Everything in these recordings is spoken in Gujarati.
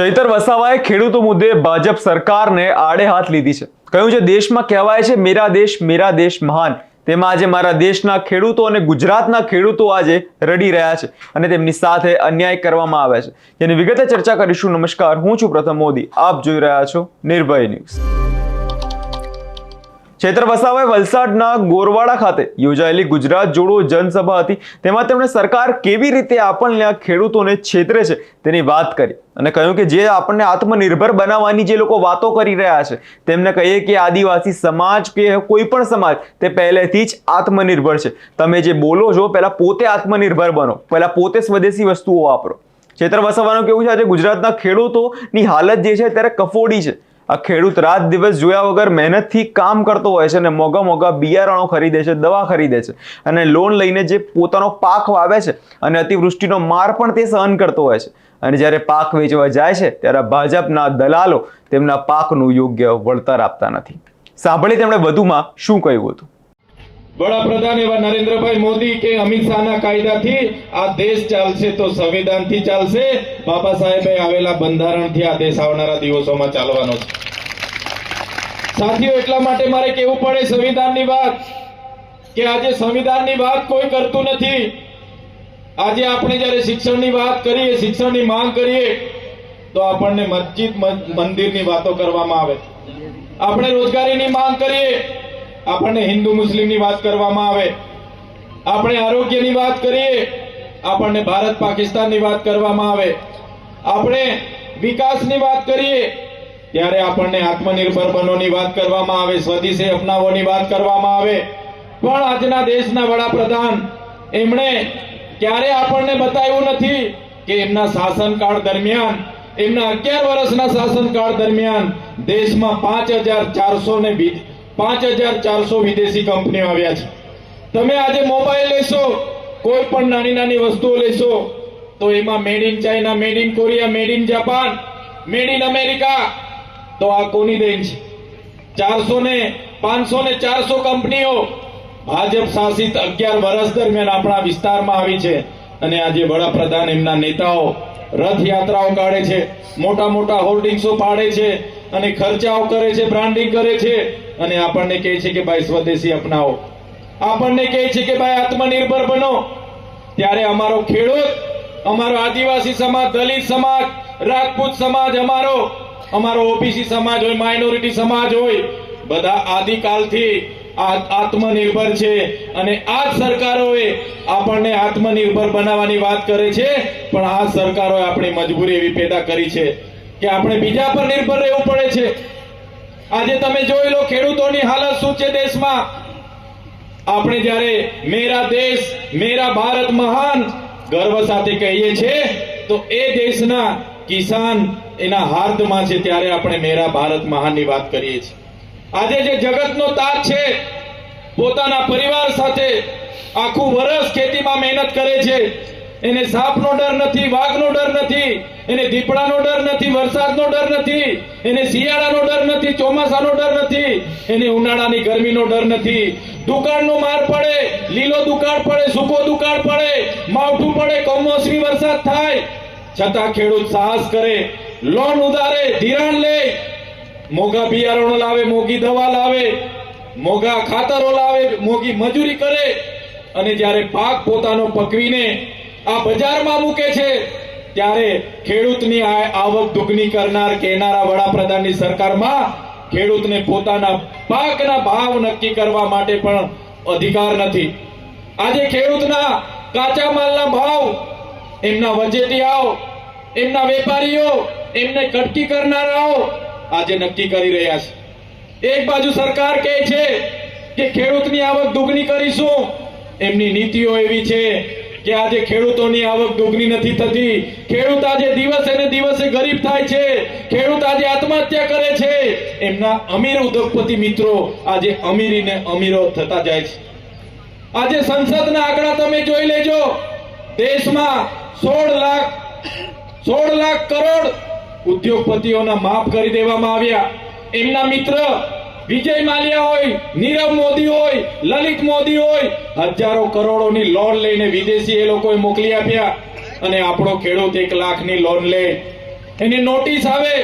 ચૈતર વસાવાએ ખેડૂતો મુદ્દે ભાજપ સરકારને આડે હાથ લીધી છે. કહ્યું છે, દેશમાં કહેવાય છે, મેરા દેશ મેરા દેશ મહાન. તેમાં આજે મારા દેશના ખેડૂતો અને ગુજરાતના ખેડૂતો આજે રડી રહ્યા છે અને તેમની સાથે અન્યાય કરવામાં આવે છે. જેની વિગતે ચર્ચા કરીશું. નમસ્કાર, હું છું પ્રથમ મોદી. આપ જોઈ રહ્યા છો નિર્ભય ન્યૂઝ. ચૈત્ર વસાવાએ વલસાડના ગોરવાડા ખાતે યોજાયેલી ગુજરાત જોડો જનસભા હતી. તેમાં તેમણે સરકાર કેવી રીતે આપણને આ ખેડૂતોને છેતરે છે તેની વાત કરી અને કહ્યું કે જે આપણને આત્મનિર્ભર બનાવવાની જે લોકો વાતો કરી રહ્યા છે, તેમને કહીએ કે આદિવાસી સમાજ કે કોઈ પણ સમાજ, તે પહેલેથી જ આત્મનિર્ભર છે. તમે જે બોલો છો, પહેલાં પોતે આત્મનિર્ભર બનો, પહેલાં પોતે સ્વદેશી વસ્તુઓ વાપરો. ચૈત્ર વસાવાનું કેવું છે? આજે ગુજરાતના ખેડૂતોની હાલત જે છે, ત્યારે કફોડી છે. આ ખેડૂત રાત દિવસ જોયા વગર મહેનતથી કામ કરતો હોય છે અને મોંઘા મોંઘા બિયારણો ખરીદે છે, દવા ખરીદે છે અને લોન લઈને જે પોતાનો પાક વાવે છે અને અતિવૃષ્ટિનો માર પણ તે સહન કરતો હોય છે. અને જ્યારે પાક વેચવા જાય છે, ત્યારે ભાજપના દલાલો તેમના પાકનું યોગ્ય વળતર આપતા નથી. સાંભળી તેમણે વધુમાં શું કહ્યું હતું. વડાપ્રધાન એવા નરેન્દ્રભાઈ મોદી કે અમિત શાહના કાયદાથી આ દેશ ચાલશે તો સંવિધાનથી ચાલશે. બાબા સાહેબે આવેલા બંધારણથી આ દેશ આવનારા દિવસોમાં ચાલવાનો છે. સાથીઓ, એટલા માટે મારે કેવું પડે સંવિધાનની વાત કે આજે સંવિધાનની વાત કોઈ કરતું નથી. આજે આપણે જ્યારે શિક્ષણની વાત કરીએ, શિક્ષણની માંગ કરીએ, તો આપણને મસ્જિદ મંદિરની વાતો કરવામાં આવે. આપણે રોજગારીની માંગ કરીએ આપણને હિન્દુ મુસ્લિમની વાત કરવામાં આવે, આપણે આરોગ્યની વાત કરીએ, આપણને ભારત પાકિસ્તાનની વાત કરવામાં આવે. આપણે વિકાસની વાત કરીએ, ત્યારે આપણને આત્મનિર્ભર બનોની વાત કરવામાં આવે, સ્વદેશી અપનાવોની વાત કરવામાં આવે. પણ આજના દેશના વડાપ્રધાન, એમણે ક્યારે આપણને બતાવ્યું નથી કે એમના શાસનકાળ દરમિયાન, એમના અગિયાર વર્ષના શાસનકાળ દરમિયાન દેશમાં પાંચ હજાર ચારસો ને પાંચ હજાર ચારસો વિદેશી કંપનીઓ આવ્યા છે. તમે આજે મોબાઈલ લેશો, કોઈ પણ નાની નાની વસ્તુઓ લેશો, તો એમાં made in China made in Korea made in Japan made in America તો આ કોની દેન છે? ચારસો ને, પાંચસો ને ચારસો કંપનીઓ ભાજપ શાસિત અગિયાર વર્ષ દરમિયાન આપણા વિસ્તારમાં આવી છે અને આજે વડાપ્રધાન એમના નેતાઓ રથયાત્રાઓ કાઢે છે, મોટા મોટા હોર્ડિંગ્સો પાડે છે અને ખર્ચાઓ કરે છે બ્રાન્ડિંગ કરે છે અને આપણને કહે છે કે ભાઈ સ્વદેશી અપનાવો. આપણને કહે છે કે ભાઈ આત્મનિર્ભર બનો. ત્યારે અમારો ખેડૂત, અમારો આદિવાસી સમાજ, દલિત સમાજ, રાજપૂત સમાજ અમારો અમારો ઓબીસી સમાજ હોય, માઇનોરિટી સમાજ હોય, બધા આદિકાલથી આત્મનિર્ભર છે. અને આ સરકારોએ આપણને આત્મનિર્ભર બનાવવાની વાત કરે છે. પણ આ સરકારોએ આપણી મજબૂરી એવી પેદા કરી છે કે આપણે બીજા પર નિર્ભર રહેવું પડે છે. આજે તમે જોઈ લો, ખેડૂતોની હાલત શું છે દેશમાં? આપણે જ્યારે મેરા દેશ, મેરા ભારત મહાન ગર્વ સાથે કહીએ છીએ, તો એ દેશના કિસાન એના હાર્દમાં છે ત્યારે આપણે મેરા ભારત મહાનની વાત કરીએ છીએ. આજે જે જગતનો તાજ છે, પોતાના પરિવાર સાથે આખું વર્ષ ખેતીમાં મહેનત કરે છે, એને સાપનો ડર નથી, વાઘનો ડર નથી એને દીપડાનો ડર નથી, વરસાદનો ડર નથી, એને શિયાળાનો ડર નથી, ચોમાસાનો ડર નથી, એને ઉનાળાની ગરમીનો ડર નથી. દુકાળનો માર પડે, લીલો દુકાળ પડે, સૂકો દુકાળ પડે, માવઠું પડે, કમોસમી વરસાદ થાય. છતાં ખેડૂત સાહસ કરે, લોન ઉધારે ધિરાણ લે. મોગા બિયારણો લાવે મોગી દવા લાવે મોગા ખાતરો લાવે મોગી મજૂરી કરે. અને જ્યારે પાક પોતાનો પકવીને આ બજારમાં મૂકે છે ત્યારે ખેડૂતની આવક દુગની કરનાર કહેનારા વડાપ્રધાનની સરકારમાં ખેડૂતને પોતાના પાકના ભાવ નક્કી કરવા માટે પણ અધિકાર નથી. આજે ખેડૂતના કાચા માલના ભાવ, એમના વજેટિયાઓ એમના વેપારીઓ, એમને કટકી કરનારાઓ આજે નક્કી કરી રહ્યા છે. એક બાજુ સરકાર કહે છે કે ખેડૂતની આવક દુગની કરીશું, એમની નીતિઓ એવી છે કે આજે ખેડૂતોની આવક દુગની નથી થતી. ખેડૂત આજે દિવસે ને દિવસે ગરીબ થાય છે. ખેડૂત આજે આત્મહત્યા કરે છે. એમના અમીર ઉદ્યોગપતિ મિત્રો આજે અમીરીને અમીરો થતા જાય છે. આજે સંસદના આંકડા તમે જોઈ લેજો. દેશમાં સોળ લાખ સોળ લાખ કરોડ ઉદ્યોગપતિઓના માફ કરી દેવામાં આવ્યા. એમના મિત્ર વિજય માલ્યા હોય, નીરવ મોદી હોય, લલિત મોદી હોય, હજારો કરોડોની લોન લઈને વિદેશી એ લોકોએ મોકલી આપ્યા અને આપણો ખેડૂત એક લાખની લોન લે. એની નોટિસ આવે,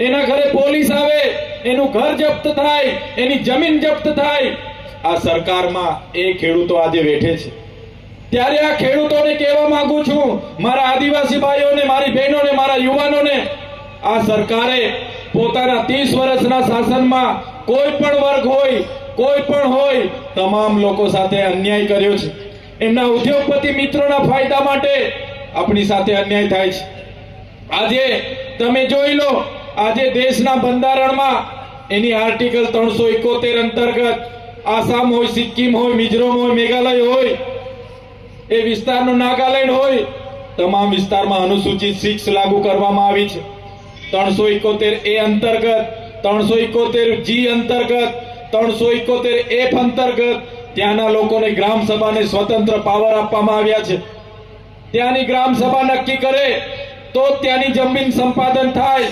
એના ઘરે પોલીસ આવે, એનું ઘર જપ્ત થાય, એની જમીન જપ્ત થાય. આ સરકારમાં એ ખેડૂતો આજે બેઠે છે. ત્યારે આ ખેડૂતોને કહેવા માંગુ છું, મારા આદિવાસી ભાઈઓને, મારી બહેનોને, મારા યુવાનોને, આ સરકારે પોતાના ત્રીસ વર્ષના શાસનમાં કોઈ પણ વર્ગ હોય, કોઈ પણ હોય, તમામ લોકો સાથે અન્યાય કર્યો છે. એમના ઉદ્યોગપતિ મિત્રોના ફાયદા માટે આપણી સાથે અન્યાય થાય છે. આજે તમે જોઈ લો, આજે દેશના બંધારણમાં એની આર્ટિકલ ત્રણસો એકોતેર અંતર્ગત આસામ હોય, સિક્કિમ હોય, મિઝોરમ હોય, મેઘાલય હોય, એ વિસ્તારનું નાગાલેન્ડ હોય, તમામ વિસ્તારમાં અનુસૂચિત સિક્સ લાગુ કરવામાં આવી છે. ત્રણસો એકોતેર એ અંતર્ગત ત્રણસો એકોતેર જી અંતર્ગત, ત્રણસો એકોતેર એફ અંતર્ગત ત્યાંના લોકોને ગ્રામ સ્વતંત્ર પાવર આપવામાં આવ્યા છે. ત્યાંની ગ્રામ નક્કી કરે તો ત્યાંની જમીન સંપાદન થાય.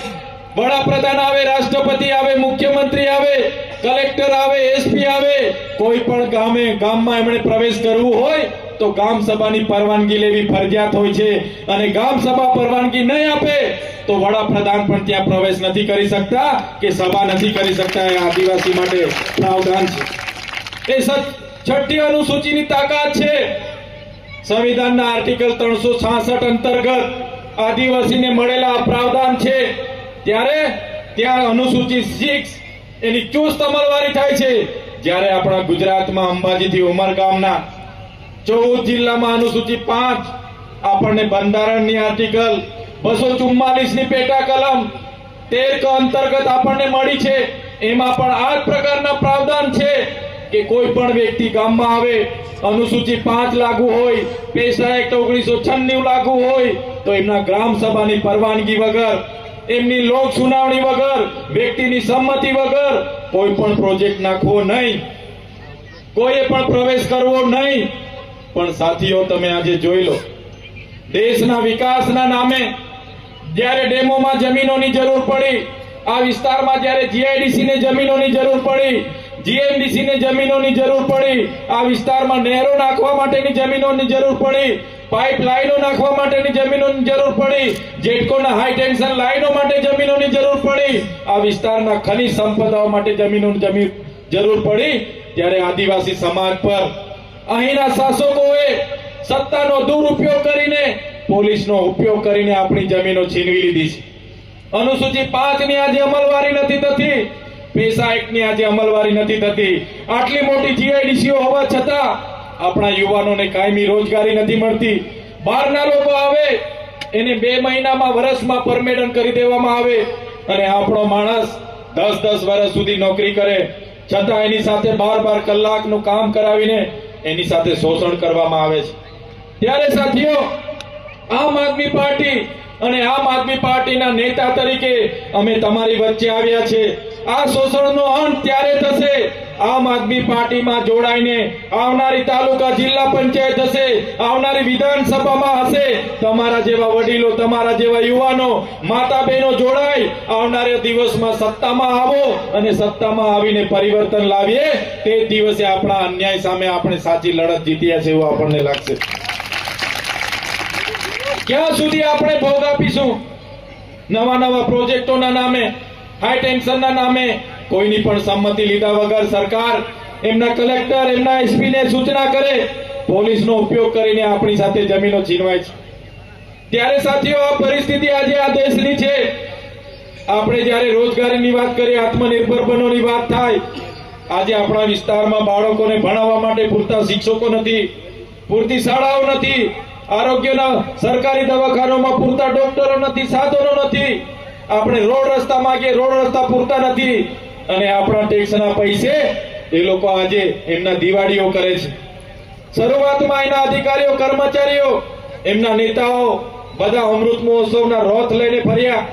વડાપ્રધાન આવે, રાષ્ટ્રપતિ આવે, મુખ્યમંત્રી આવે, કલેક્ટર આવે, એસપી આવે, કોઈ પણ ગામે, ગામમાં એમણે પ્રવેશ કરવું હોય તો ગામ સભાની પરવાનગી લેવી ફરજિયાત હોય છે અને ગામ સભા પરવાનગી નહીં આપે તો વડાપ્રધાન પણ ત્યાં પ્રવેશ નથી કરી શકતા કે સભા નથી કરી શકતા એ આદિવાસી માટે પ્રાવધાન છે. એ છઠ્ઠી અનુસૂચિની તાકાત છે. સંવિધાનના આર્ટિકલ ત્રણસો છાસઠ અંતર્ગત આદિવાસીને મળેલા પ્રાવધાન છે. ત્યારે ત્યાં અનુસૂચિત સિક્સ એની ચુસ્ત અમલવારી થાય છે. જ્યારે આપણા ગુજરાતમાં અંબાજીથી ઉમરગામના ચૌદ જિલ્લામાં અનુસૂચિ પાંચ. આપણને બંધારણની આર્ટિકલ બસો ચુમ્માલીસની પેટા કલમ તેર ક અંતર્ગત આપણને મળી છે. એમાં પણ આ જ પ્રકારના પ્રાવધાન છે કે કોઈ પણ વ્યક્તિ ગામમાં આવે અનુસૂચિ પાંચ લાગુ હોય, પેશા એક્ટ ઓગણીસો છન્નું લાગુ હોય, તો એમના ગ્રામ સભાની પરવાનગી વગર, એમની લોક સુનાવણી વગર, વ્યક્તિની સંમતિ વગર કોઈ પણ પ્રોજેક્ટ નાખવો નહીં. કોઈએ પણ પ્રવેશ કરવો નહીં. પણ સાથીઓ, તમે આજે જોઈ લો. દેશના વિકાસના નામે જ્યારે ડેમોમાં જમીનોની જરૂર પડી, આ વિસ્તારમાં જ્યારે જીઆઈડીસી ને જમીનોની જરૂર પડી જીએમડીસી ને જમીનોની જરૂર પડી, આ વિસ્તારમાં નહેરો નાખવા માટેની જમીનોની જરૂર પડી પાઇપ લાઈનો નાખવા માટેની જમીનોની જરૂર પડી, જેટકોના હાઈ ટેન્શન લાઈનો માટે જમીનોની જરૂર પડી, આ વિસ્તારના ખનિજ સંપદાઓ માટે જમીનોની જમીન જરૂર પડી, ત્યારે આદિવાસી સમાજ પર અહીંના શાસકોએ સત્તાનો દુરુપયોગ કરીને પોલીસનો ઉપયોગ કરીને આપણી જમીનો છીનવી લીધી છે. અનુસૂચિત પાંચની આજે અમલવારી નથી થતી, પેસા એક્ટની આજે અમલવારી નથી થતી. આટલી મોટી જીઆઈડીસીઓ હોવા છતાં આપણા યુવાનોને કાયમી રોજગારી નથી મળતી. બહારના લોકો આવે, એને બે મહિનામાં વર્ષમાં પરમેડન કરી દેવામાં આવે અને આપણો માણસ દસ દસ વર્ષ સુધી નોકરી કરે. છતાં એની સાથે બાર બાર કલાકનું કામ કરાવીને એની સાથે શોષણ કરવામાં આવે છે. ત્યારે સાથીઓ, આમ આદમી પાર્ટી અને આમ આદમી પાર્ટીના નેતા તરીકે અમે તમારી વચ્ચે આવ્યા છે. આ શોષણનો અંત ત્યારે થશે આમ આદમી પાર્ટીમાં જોડાઈને આવનારી તાલુકા જિલ્લા પંચાયત હશે, આવનારી વિધાનસભામાં હશે. તમારા જેવા વડીલો, તમારા જેવા યુવાનો માતા બહેનો જોડાય આવનારા દિવસમાં સત્તામાં આવો અને સત્તામાં આવીને પરિવર્તન લાવીએ. તે દિવસે આપણા અન્યાય સામે આપણે સાચી લડત જીત્યા છે એવું આપણને લાગશે. ક્યાં સુધી આપણે ભોગ આપીશું? નવા નવા પ્રોજેક્ટોના નામે હાઈ ટેન્શનના નામે કોઈની પણ સંમતિ લીધા વગર સરકાર એમના કલેક્ટર, એમના એસપી ને સૂચના કરે, પોલીસનો ઉપયોગ કરીને આપણી સાથે જમીનો છીનવાય છે. ત્યારે સાથીઓ, આ પરિસ્થિતિ આજે આ દેશની છે. આપણે જ્યારે રોજગારીની વાત કરીએ, આત્મનિર્ભર બનોની વાત થાય, આજે આપણા વિસ્તારમાં બાળકોને ભણાવવા માટે પૂરતા શિક્ષકો નથી, પૂરતી શાળાઓ નથી, આરોગ્યના સરકારી દવાખાનામાં પૂરતા ડોક્ટરો નથી, સાધનો નથી. આપણે રોડ રસ્તા માંગીએ, રોડ રસ્તા પૂરતા નથી. અને આપણા ટેક્સના પૈસે એ લોકો આજે એમના દિવાળીઓ કરે છે. શરૂઆતમાં એના અધિકારીઓ, કર્મચારીઓ, એમના નેતાઓ બધા અમૃત મહોત્સવના રોથ લઈને ફર્યા.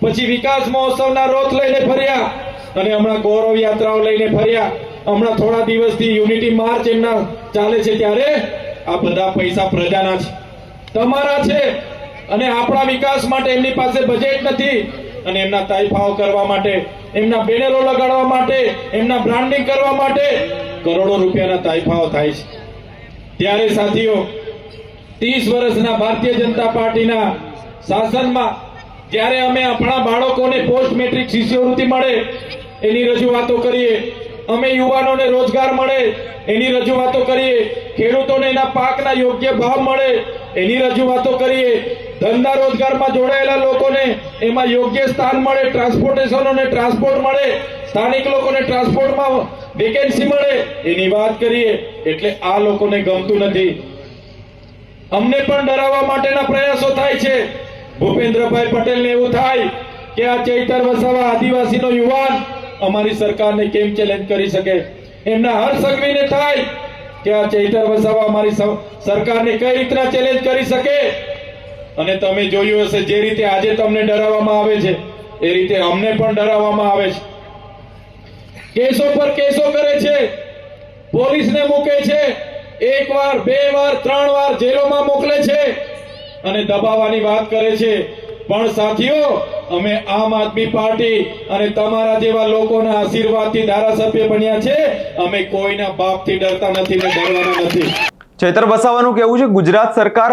પછી વિકાસ મહોત્સવના રોથ લઈને ફર્યા અને હમણાં ગૌરવ યાત્રાઓ લઈને ફર્યા. હમણાં થોડા દિવસથી યુનિટી માર્ચ એમના ચાલે છે ત્યારે આ બધા પૈસા પ્રજાના છે. તમારા છે અને આપણા વિકાસ માટે એમની પાસે બજેટ નથી. અને એમના તાઇફાઓ કરવા માટે, એમના બેનરો લગાડવા માટે, એમના બ્રાન્ડિંગ કરવા માટે કરોડો રૂપિયાના તાઇફાઓ થાય છે. ત્યારે સાથીઓ, ત્રીસ વર્ષના ભારતીય જનતા પાર્ટીના શાસનમાં જ્યારે અમે આપણા બાળકોને પોસ્ટ મેટ્રિક શિષ્યવૃત્તિ મળે, એની રજૂઆતો કરીએ, અમે યુવાનોને રોજગાર મળે, એની રજૂઆતો કરીએ, ખેડૂતોને એના પાકના યોગ્ય ભાવ મળે, એની રજૂઆતો કરીએ ધંધા રોજગારમાં જોડાયેલા લોકોને એમાં યોગ્ય સ્થાન મળે ટ્રાન્સપોર્ટેશન અને ટ્રાન્સપોર્ટ મળે, સ્થાનિક લોકોને ટ્રાન્સપોર્ટમાં વેકેન્સી મળે, એની વાત કરીએ એટલે આ લોકોને ગમતું નથી. અમને પણ ડરાવવા માટેના પ્રયાસો થાય છે. ભૂપેન્દ્રભાઈ પટેલને એવું થાય કે આ ચૈતર વસાવા આદિવાસીનો યુવાન અમારી સરકારને કેમ ચેલેન્જ કરી શકે? એમના હર સંઘવીને થાય કે આ ચૈતર વસાવા અમારી સરકારને કઈ રીતના ચેલેન્જ કરી શકે? અને તમે જોયું હશે જે રીતે આજે તમને ડરાવવામાં આવે છે, એ રીતે અમને પણ ડરાવવામાં આવે છે. કેસો પર કેસો કરે છે, પોલીસને મૂકે છે, એક વાર, બે વાર, ત્રણ વાર જેલોમાં મોકલે છે અને દબાવવાની વાત કરે છે. પણ સાથીઓ, અમે આમ આદમી પાર્ટી અને તમારા જેવા લોકોના આશીર્વાદથી ધારાસભ્ય બન્યા છે, અમે કોઈના બાપથી ડરતા નથી ને ડરવાના નથી. ચૈતર વસાવાનું કહેવું છે? ગુજરાત સરકાર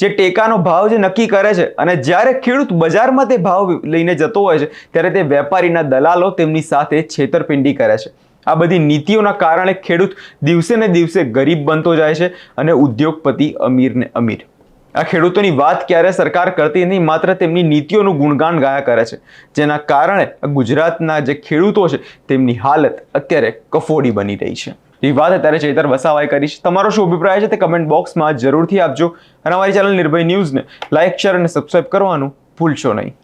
જે ટેકાનો ભાવ જે નક્કી કરે છે અને જ્યારે ખેડૂત બજારમાં તે ભાવ લઈને જતો હોય છે, ત્યારે તે વેપારીના દલાલો તેમની સાથે છેતરપિંડી કરે છે. આ બધી નીતિઓના કારણે ખેડૂત દિવસે ને દિવસે ગરીબ બનતો જાય છે અને ઉદ્યોગપતિ અમીર ને અમીર. આ ખેડૂતોની વાત ક્યારે સરકાર કરતી નહીં, માત્ર તેમની નીતિઓનું ગુણગાન ગાયા કરે છે. જેના કારણે ગુજરાતના જે ખેડૂતો છે, તેમની હાલત અત્યારે કફોડી બની રહી છે. એ વાત અત્યારે ચેતર વસાવાએ કરી છે. તમારો શું અભિપ્રાય છે તે કમેન્ટ બોક્સમાં જરૂરથી આપજો. અને અમારી ચેનલ નિર્ભય ન્યૂઝને લાઇક શેર અને સબસ્ક્રાઇબ કરવાનું ભૂલશો નહીં.